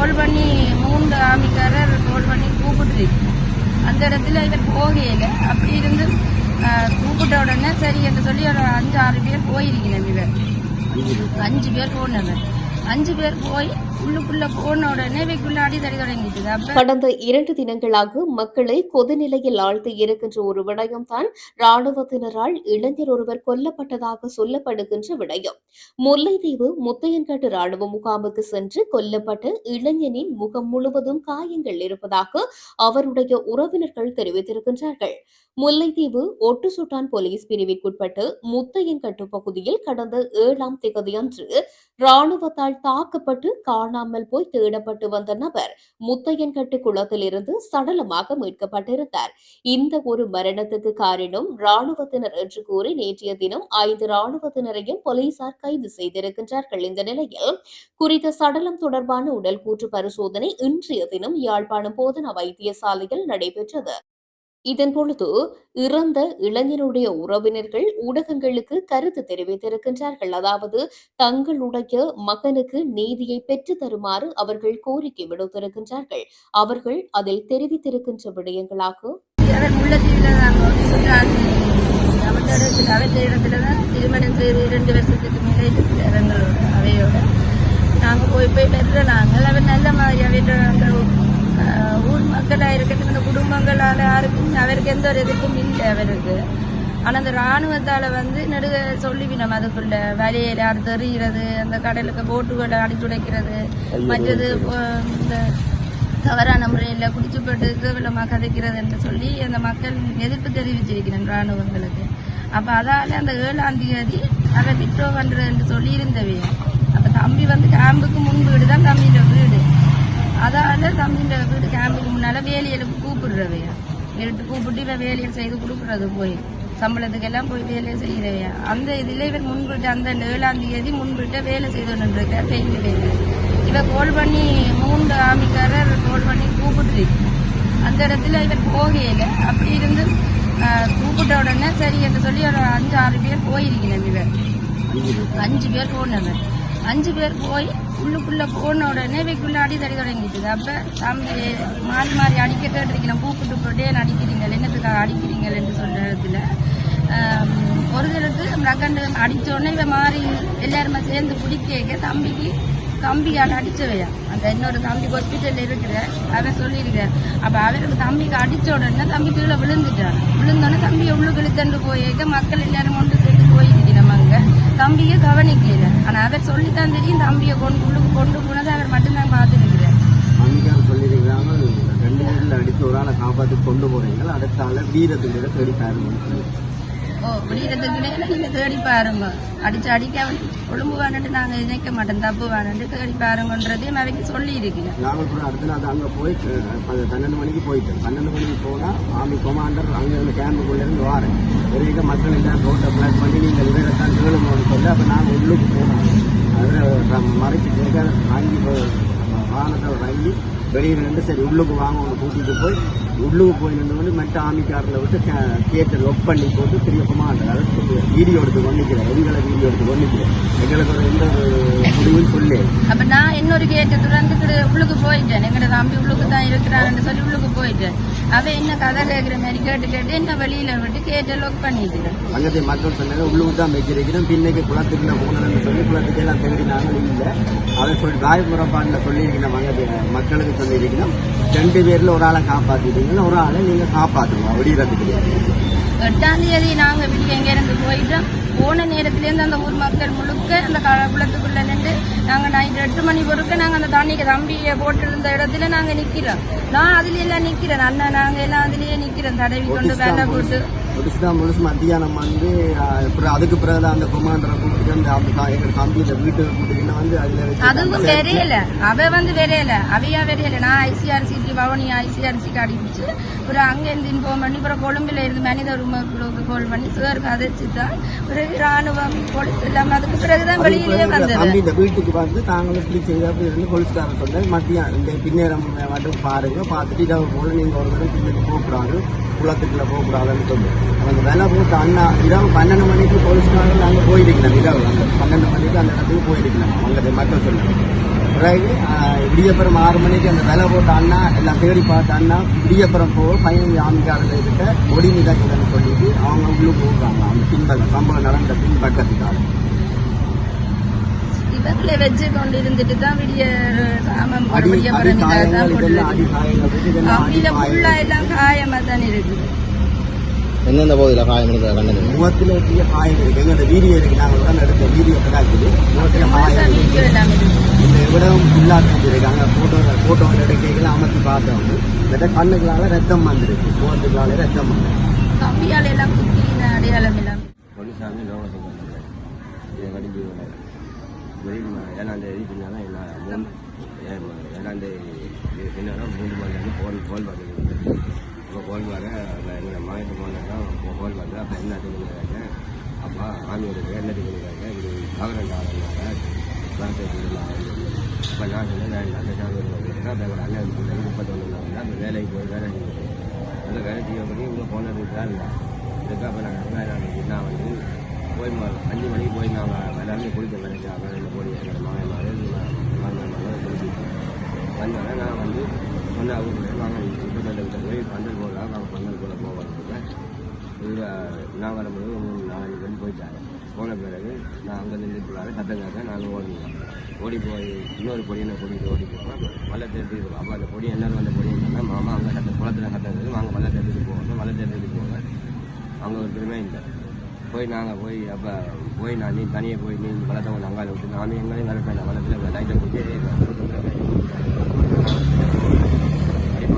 கோல் பண்ணி மூன்று ஆமிக்காரர் கோல் பண்ணி கூப்பிட்டுருக்கு. அந்த இடத்துல இவர் போகையில அப்படி இருந்து கூப்பிட்ட உடனே சரி என்று சொல்லி ஒரு அஞ்சு ஆறு பேர் போயிருக்கிறேன் இவர். அஞ்சு பேர் போனவர். அஞ்சு பேர் போய் உள்ளுக்குள்ள போன உடனே இவைக்குள்ள அடிதடி தொடங்கிட்டு கடந்த இரண்டு தினங்களாக மக்களை கொதிநிலையில் ஆழ்த்தி இருக்கின்ற ஒரு விடயம்தான் ராணுவத்தினரால் இளைஞர் ஒருவர் கொல்லப்பட்டதாக சொல்லப்படுகின்ற விடயம். முல்லைத்தீவு முத்தையன்காட்டு ராணுவ முகாமுக்கு சென்று கொல்லப்பட்ட இளைஞனின் முகம் முழுவதும் காயங்கள் இருப்பதாக அவருடைய உறவினர்கள் தெரிவித்திருக்கின்றார்கள். முல்லைத்தீவு ஒட்டு சுட்டான் போலீஸ் பிரிவிற்குட்பட்டு முத்தையன்கட்டு பகுதியில் கடந்த ஏழாம் திகதியன்று ராணுவத்தால் தாக்கப்பட்டு காணாமல் போய் தேடப்பட்டு வந்த நபர் முத்தையன்கட்டு குளத்திலிருந்து சடலமாக மீட்கப்பட்டிருந்தார். இந்த ஒரு மரணத்துக்கு காரணம் ராணுவத்தினர் என்று கூறி நேற்றைய தினம் ஐந்து ராணுவத்தினரையும் போலீசார் கைது செய்திருக்கின்றார்கள். இந்த நிலையில் குறித்த சடலம் தொடர்பான உடல் கூற்று பரிசோதனை இன்றைய தினம் யாழ்ப்பாணம் போதனா வைத்தியசாலையில் நடைபெற்றது. இதன் பொழுது இறந்த இளைஞனுடைய உறவினர்கள் ஊடகங்களுக்கு கருத்து தெரிவித்திருக்கின்றார்கள். அதாவது தங்களுடைய மகனுக்கு நீதியை பெற்று தருமாறு அவர்கள் கோரிக்கை விடுத்திருக்கின்றார்கள். அவர்கள் அதில் தெரிவித்திருக்கின்ற விடயங்களாக திருமணம் செய்து இரண்டு வருஷத்துக்கு மேலே அவையோட. நாங்கள் போய் போய் பெற்ற நாங்கள் அவர் நல்ல மாதிரி அவரோட ஊர் மக்களாக இருக்கட்டும் இந்த குடும்பங்களால் யாருக்கும் அவருக்கு எந்த ஒரு எதிர்ப்பும் இல்லை அவருக்கு. ஆனால் அந்த இராணுவத்தால் வந்து நடுக சொல்லிவினோம் அதுக்குள்ள வலையில அடுத்து எறிகிறது அந்த கடலுக்கு போட்டுகளை அடிச்சுடைக்கிறது மற்றது இந்த தவறான முறையில் குடிச்சுப்பட்டு கேவலமாக கதைக்கிறது என்று சொல்லி அந்த மக்கள் எதிர்ப்பு தெரிவிச்சிருக்கிறேன் ராணுவங்களுக்கு அப்போ அதால் அந்த ஏழாம் தேதி அதை விட்ரோ பண்ணுறது என்று சொல்லியிருந்தவை அப்போ தம்பி வந்து கேம்புக்கு முன் வீடு தான் தம்பியோட வீடு. அதால தம்பியோட வீடு கேம்புக்கு முன்னால் வேலையில கூப்பிடுறவையா. எடுத்து கூப்பிட்டு இவன் வேலையை செய்து கொடுக்குறது போய். சம்பளத்துக்கெல்லாம் போய் வேலையை செய்கிறவையா அந்த இதில் இவன் முன்பிட்டு அந்த ஏழாம் தேதி முன்பிட்ட வேலை செய்து கொண்டிருக்க பெயிண்ட் வேலை இவன் கோல் பண்ணி மூன்று ஆமிக்காரர் கோல் பண்ணி கூப்பிட்டுருக்கு அந்த இடத்துல இவர் போகையில அப்படி இருந்து கூப்பிட்ட உடனே சரி என்று சொல்லி ஒரு அஞ்சு ஆறு பேர் போயிருக்கிறேன் இவர் அஞ்சு பேர் போனவன் அஞ்சு பேர் போய் உள்ளுக்குள்ள போன உடனே அடி அடிதடி தொடங்கிட்டு அப்ப தம்பி மாறி மாறி அடிக்க கேட்டிருக்கிறேன். கூப்பிட்டு போட்டே அடிக்கிறீங்க என்னத்துக்காக அடிக்கிறீங்க என்று சொல்ற இடத்துல ஒரு தடத்து ரகண்டு அடித்தோடனே இவன் மாறி எல்லாருமே சேர்ந்து பிடிக்க தம்பிக்கு கம்பியால் அடிச்சவையா? அந்த இன்னொரு தம்பி ஹாஸ்பிட்டலில் இருக்கிற அவன் சொல்லியிருக்கார். அப்ப அவருக்கு தம்பிக்கு அடிச்ச உடனே தம்பி கீழே விழுந்துட்டான். விழுந்தோடனே தம்பியை உள்ளுக்கு தண்டு போயிருக்க மக்கள் எல்லாரும் கொண்டு சேர்ந்து போயிருக்கிறோம் அங்க. தம்பியை கவனிக்கல. ஆனா அவர் சொல்லித்தான் தெரியும் தம்பியை கொண்டு உள்ளுக்கு கொண்டு போனதை அவர் மட்டும்தான் பார்த்துருக்கிறார் அன்னைக்கான சொல்லியிருக்கிறாங்க ரெண்டு பேரில் அடித்து ஒரு ஆளை காப்பாற்றி கொண்டு போறீங்க அடுத்தால வீரத்துக்கு தேடி பாருங்க ஓ விடியறதுக்கு இடையில நீங்க தேடி பாருங்க. அடிச்சு அடிக்க ஒழுங்கு வேணுட்டு நாங்கள் இணைக்க மாட்டோம். தப்பு வேணுட்டு தேடி பாருங்கன்றதையும் அவைக்கு சொல்லி இருக்கிறேன் நாங்கள் கூட அடுத்த நாள் அங்கே போய் அஹ், பன்னெண்டு மணிக்கு போயிட்டேன் பன்னெண்டு மணிக்கு போனால் ஆர்மி கொமாண்டர் அங்கே இருந்த கேம்புக்குள்ளேருந்து வாரேன். ஒரே மக்கள் எல்லாம் ரோட்டை பிளாக் பண்ணி நீங்கள் இவரை தான் கேளுமோன்னு சொல்லி அப்போ நாங்கள் உள்ளுக்கு போனோம் அதில் மறைச்சு கேட்க வாங்கி போ- வாகனத்தை வாங்கி வெளியில் நின்று சரி உள்ளுக்கு வாங்க கூட்டிகிட்டு போய் உள்ளுக்கு போய் நின்று வந்து மெட்ட ஆமிக்காரில் விட்டு கேட்டை லொக் பண்ணி போட்டு திரும்ப கொமாண்டர் அதாவது வீடியோ எடுத்து கொண்டிக்கிறேன் எங்களை வீடியோ எடுத்து கொண்டிக்கிறேன் எங்களுக்கு ஒரு எந்த ஒரு முடிவும் சொல்லி அப்ப நான் இன்னொரு கேட்டு துறந்துட்டு உள்ளுக்கு போயிட்டேன். எங்கட தம்பி உள்ளுக்கு தான் இருக்கிறாருன்னு சொல்லி உள்ளுக்கு போயிட்டேன். அவ என்ன கதை கேட்கிற மாதிரி கேட்டு கேட்டு என்ன வெளியில விட்டு கேட்டு லொக் பண்ணிட்டு அங்கத்தை மக்கள் சொன்னாங்க உள்ளூர் தான் வைக்கிறீங்க பின்னைக்கு குளத்துக்குள்ள போகணும்னு சொல்லி குளத்துக்கு எல்லாம் தேடினாங்க இல்லை. அதை சொல்லி ராயபுரப்பாட்டில் சொல்லியிருக்கணும் அங்கே மக்களுக்கு சொல்லியிருக்கணும். ரெண்டு பேரில் ஒரு ஆளை காப்பாற்றிட்டீங்கன்னா ஒரு ஆளை நீங்கள் காப்பாற்றுங்க விடியறதுக்கு கிடையாது. எட்டாம் தேதி நாங்க வெளியே எங்க இருந்து போயிட்டோம் போன நேரத்துல இருந்து அந்த ஊர் மக்கள் முழுக்க அந்த குளத்துக்குள்ள நின்று நாங்க நைட் எட்டு மணி பொறுக்க நாங்க அந்த தண்ணிக்கு தம்பியை போட்டிருந்த இடத்துல நாங்க நிக்கிறோம். நான் அதுல எல்லாம் நிக்கிறேன். அண்ணன் நாங்க எல்லாம் அதுலயே நிக்கிறோம். தடவி கொண்டு வேலை போட்டு. முடிச்சுட்டா முழுசு மத்தியானம் வந்து அப்புறம் அதுக்கு பிறகு அந்த கொமாண்டரை கூப்பிட்டு அந்த எங்க கம்பியில வீட்டுக்கு கூட்டிட்டு வந்து அதில் அதுவும் வெறையல அவ வந்து வெறையல அவையா வெறையல நான் ஐசிஆர்சிக்கு பவனி ஐசிஆர்சிக்கு அடிப்பிச்சு அப்புறம் அங்க இருந்து இன்ஃபார்ம் பண்ணி அப்புறம் கொழும்புல இருந்து மனித உரிமைக்கு கால் பண்ணி சாருக்கு அதிர்ச்சி தான் பிறகு ராணுவம் போலீஸ் எல்லாம் அதுக்கு பிறகுதான் வெளியிலேயே வந்தது இந்த வீட்டுக்கு வந்து தாங்களும் அப்படி இருந்து போலீஸ்காரன் சொன்னார் மத்தியம் இந்த பின்னேரம் மட்டும் பாருங்க பார்த்துட்டு இதை போல நீங்க ஒரு தடவை பின்னுக்கு போகக்கூடாது குளத்துக்குள்ள போகக்கூடாதுன்னு சொல்லி அந்த வேலை போட்டு அண்ணா இரவு பன்னெண்டு மணிக்கு போலீஸ்காரர்கள் அங்கே போயிருக்கலாம் இரவு அந்த பன்னெண்டு மணிக்கு அந்த இடத்துக்கு போயிருக்கலாம் அங்கே மக்கள் சொன்னாங்க பிறகு இடியப்புறம் ஆறு மணிக்கு அந்த விலை போட்ட அண்ணா எல்லாம் தேடி பார்த்த அண்ணா இடியப்புறம் போக பதினஞ்சு ஆமிக்காரர்கள் கிட்ட ஒடி மிதக்குதுன்னு சொல்லிட்டு அவங்க உள்ளுக்கு போடுறாங்க அவங்க பின்பக்கம் சம்பவம் நடந்த பின்பக்கத்துக்காக. இவர்களை வச்சு கொண்டு இருந்துட்டு தான் விடிய சாமம் அடி விடிய அடி பரமிதாக காயங்கள் தான் இதெல்லாம் அடி போட்டு காயங்கள் இருக்கு, இதெல்லாம் அடி கம்பியில ஃபுல்லா காயங்கள். எல்லாம் காயமா தான் இருக்குது. எந்தெந்த பகுதியில் காயம் இருந்தது கண்டது முகத்துல காயம் இருக்கு. எங்களோட வீடியோ இருக்கு. நாங்கள் உடனே எடுத்த வீடியோ இருக்குது முகத்துல காயம் இருக்கு. இருக்குது இடம் ஃபுல்லாக இருக்காங்க ஃபோட்டோ ஃபோட்டோ எடுக்கைகள் அமர்த்தி பார்த்தவங்க இந்த கண்ணுகளால ரத்தம் வந்துருக்கு. முகத்துக்களால ரத்தம் வந்து கம்பியால எல்லாம் குத்தி அடையாளம் எல்லாம்? பொலிசாமி லோகத்துக்கு வந்தாங்க இதை கடிஞ்சு ஏழாம் தேதி பின்னால் ஏ- ஏழாம் தேதி பின்னால் மூணு மணிலேருந்து ஃபோன் ஃபோன் பார்க்குறது இப்போ ஃபோன் பார்க்க அப்போ எங்கள் மாயத்து போனதான் ஃபோன் பார்க்க அப்போ என்ன பண்ணிக்கிறாங்க அப்பா ஆமி இருக்கு என்ன பண்ணிக்கிறாங்க இப்படி கவர்மெண்ட் ஆளுங்க வரத்தை இப்போ நான் சொன்னேன் வேண்டாம் அந்த சாமி அப்போ எங்கள் அண்ணன் முப்பத்தொன்று அப்போ வேலைக்கு போய் வேலை செஞ்சு அந்த வேலை செய்ய பண்ணி இங்கே போனது தான் இல்லை இதுக்கு அப்போ நாங்கள் வேலை நான் வந்து போய் அஞ்சு மணிக்கு போய் நாங்கள் எல்லாருமே குளிக்க அப்புறம் இந்த போய் எங்கள் மகன் மகன் மகன் குளிச்சுட்டு வந்தோடனே நான் வந்து சொன்ன அவங்க நாங்கள் சுற்றுப்பட்ட போய் பந்தல் போகலாம் நாங்கள் பந்தல் போல போகிறதுக்கு இதில் நான் வரும்போது மூணு நாலு பேர் போயிட்டாங்க போன பிறகு நான் அங்கே நின்று பிள்ளாரு சத்தம் கேட்க நாங்கள் ஓடினோம் ஓடி போய் இன்னொரு பொடியை கூட்டிகிட்டு ஓடி போவோம் வள்ளத்தை எடுத்துட்டு அப்போ அந்த பொடி என்ன அந்த பொடி என்னன்னா மாமா அங்கே கட்ட குளத்தில் கட்டது இருக்குது வாங்க வள்ளத்தை எடுத்துட்டு போவோம் வள்ளத்தை போவேன் அங்கே ஒருத்தருமே இல்லை. போய் நாங்கள் போய் அப்போ போய் நான் நீ தனியாக போய் நீ வளர்த்த கொஞ்சம் விட்டு நானும் எங்களையும் வரப்பேன் வளத்தில் லைட்டை பிடிச்சி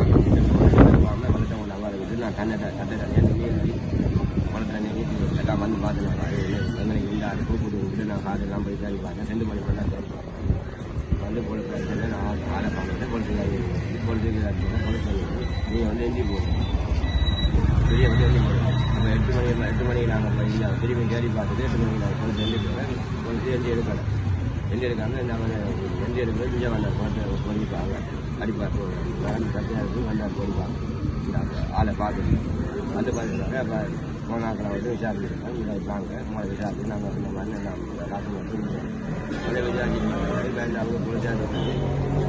வளர்த்த கொஞ்சம் அங்கால விட்டு நான் தன்னை தட்டை தனியாக தண்ணி வளர்த்துல நீட்டி எல்லாம் வந்து பார்த்து நான் எங்களுக்கு இல்லை அது கூப்பிட்டு விட்டு நான் காதெல்லாம் போய் தேடி பார்த்தேன் ரெண்டு மணி பண்ணா தேடி வந்து பொழுது நான் ஆளை பார்த்துட்டு பொழுது பொழுது பொழுது நீ வந்து எஞ்சி போகணும் பெரிய வந்து எண்ணி போடுவோம் நம்ம எட்டு மணி எட்டு மணிக்கு நாங்கள் போய் இல்லை திரும்பி தேடி பார்த்துட்டு எட்டு மணிக்கு நாங்கள் கொஞ்சம் எண்ணி போகிறேன் கொஞ்சம் எண்ணி எடுக்கலை எண்ணி எடுக்காமல் நாங்கள் எண்ணி எடுக்கிறது இங்கே வந்தார் பார்த்து பொறிப்பாங்க அடிப்பார் நடந்து பிரச்சனை இருக்கு வந்தார் பொறிப்பாங்க ஆளை பார்த்துட்டு வந்து பார்த்துட்டாங்க அப்போ போனாக்களை வந்து விசாரிச்சிருக்கோம் இதை வாங்க உங்களை விசாரிச்சு நாங்கள் இந்த மாதிரி நான் டாக்டர் வந்து அதை விசாரிச்சு அவங்க புரிஞ்சாங்க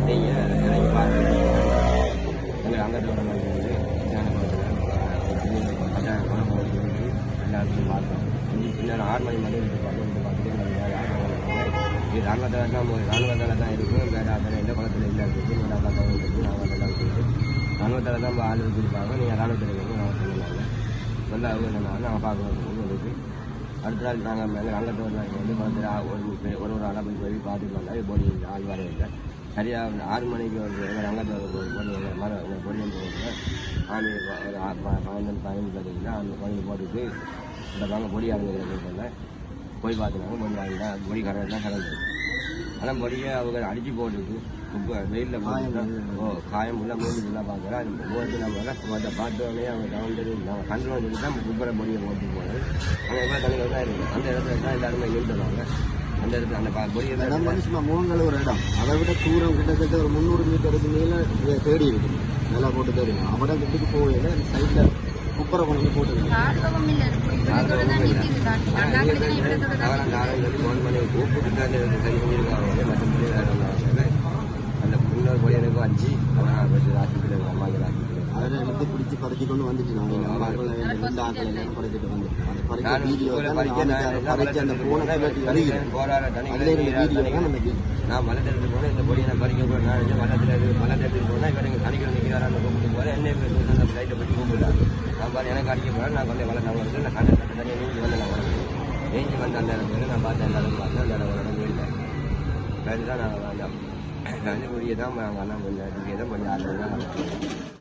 நீங்கள் இறங்கி பாருங்க எங்கள் அங்கே வர மாதிரி வந்து எல்லாருக்கும் பார்த்தோம் பின்னர் ஆறு மணி மணி இருக்கு பார்த்து பார்த்துட்டு இது தான் ராணுவத்தில் தான் இருக்கும் வேறு எந்த குளத்தில் இல்லை இருக்குது ராங்கத்தில் இருக்குது ராணுவத்தில் தான் தான் ஆள் வச்சுருப்பாங்க நீங்கள் ராணுவத்தில் இருக்கு நான் சொல்லுவாங்க சொல்ல அவங்க சொன்னாங்க நாங்கள் பார்க்கணும் உங்களுக்கு அடுத்த நாள் நாங்கள் மேலே அங்கத்தை வந்து குளத்தில் ஒரு ஒரு ஒரு ஆளாக போய் போய் பார்த்துட்டு வந்தால் பொடி ஆள் வர இல்லை. சரியாக ஆறு மணிக்கு ஒரு எங்கள் அங்கத்தை ஒரு பொடி மர பொடி வந்து ஆணி ஒரு பதினஞ்சு பதினஞ்சு பார்த்தீங்கன்னா அந்த கோயில் போட்டுட்டு இந்த வாங்க பொடி ஆளுங்க போய் போய் பார்த்துனாங்க பொடி ஆளுங்க பொடி கரெக்டாக தான் கலந்து ஆனால் பொடியை அவங்க அடித்து போட்டுட்டு வெயிலில் ஓ காயம் உள்ள மூணு ஃபுல்லாக பார்க்குறேன் போட்டு நம்ம எல்லாம் பார்த்தோடனே அவங்க கவுண்டர் நாங்கள் கண்டு வந்துட்டு தான் குப்பரை பொடியை போட்டு போனது அங்கே எவ்வளோ தண்ணி தான் இருக்குது அந்த இடத்துல தான் எல்லாருமே நின்றுவாங்க அந்த இடத்துல அந்த பொடியை வந்து சும்மா முகங்கள் ஒரு இடம். அதை விட தூரம் கிட்டத்தட்ட ஒரு முந்நூறு மீட்டருக்கு மேல தேடி இருக்கு. நல்லா போட்டு தேடி அவட வீட்டுக்கு போகல சைட்ல குப்பரை கொண்டு வந்து போட்டு ஆர்வம் இல்லை இவ்வளத்தோட தான் நிற்கிது தான் அண்ணாக்களுக்கு இவ்வளத்தோட தான் அவன் அந்த ஆளுங்க வந்து ஃபோன் பண்ணி கூப்பிட்டு தான் சரி பண்ணியிருக்காங்க மற்றபடி வேற ஒன்றும் இல்லை. அந்த ஆஸ்பத்திரியில் அம்மாங்க ஆஸ்பத்திரியில் அதில் எடுத்து பிடிச்சி கொண்டு வந்துட்டு நாங்கள் நம்ம ஆட்கள் ரெண்டு ஆட்கள் எல்லாம் பறிச்சிட்டு வந்து அந்த பறிக்க நான் வீடியோ தான் அந்த போனை வருகிறேன் வீடியோ தான் நம்ம நான் மலத்தெடுத்து போனேன். இந்த பொடியை நான் பறிக்க போறேன். நான் இந்த மலத்தில் மலத்தெடுத்து போனால் இவன் எனக்கு தனிக்கிற நிற்கிறாரான்னு கூப்பிட்டு போகிறேன் என்ன அந்த லைட்டை பற்றி கூப்பிடுறாரு நான் பாரு எனக்கு அடிக்க போகிறேன் நான் கொஞ்சம் வளர்ந்து வந்து நான் கண்ட கட்ட தனியாக நீஞ்சி வந்து நான் வளர்ந்து நீஞ்சி வந்த அந்த இடத்துல நான் பார்த்தேன். எல்லாரும் பார்த்தேன் அந்த இடம் இல்லை அதுதான் நான் அந்த கண்டுபிடிக்க தான் நாங்கள் அண்ணன் கொஞ்சம் அதுக்கு தான் கொஞ்சம் ஆள் தான்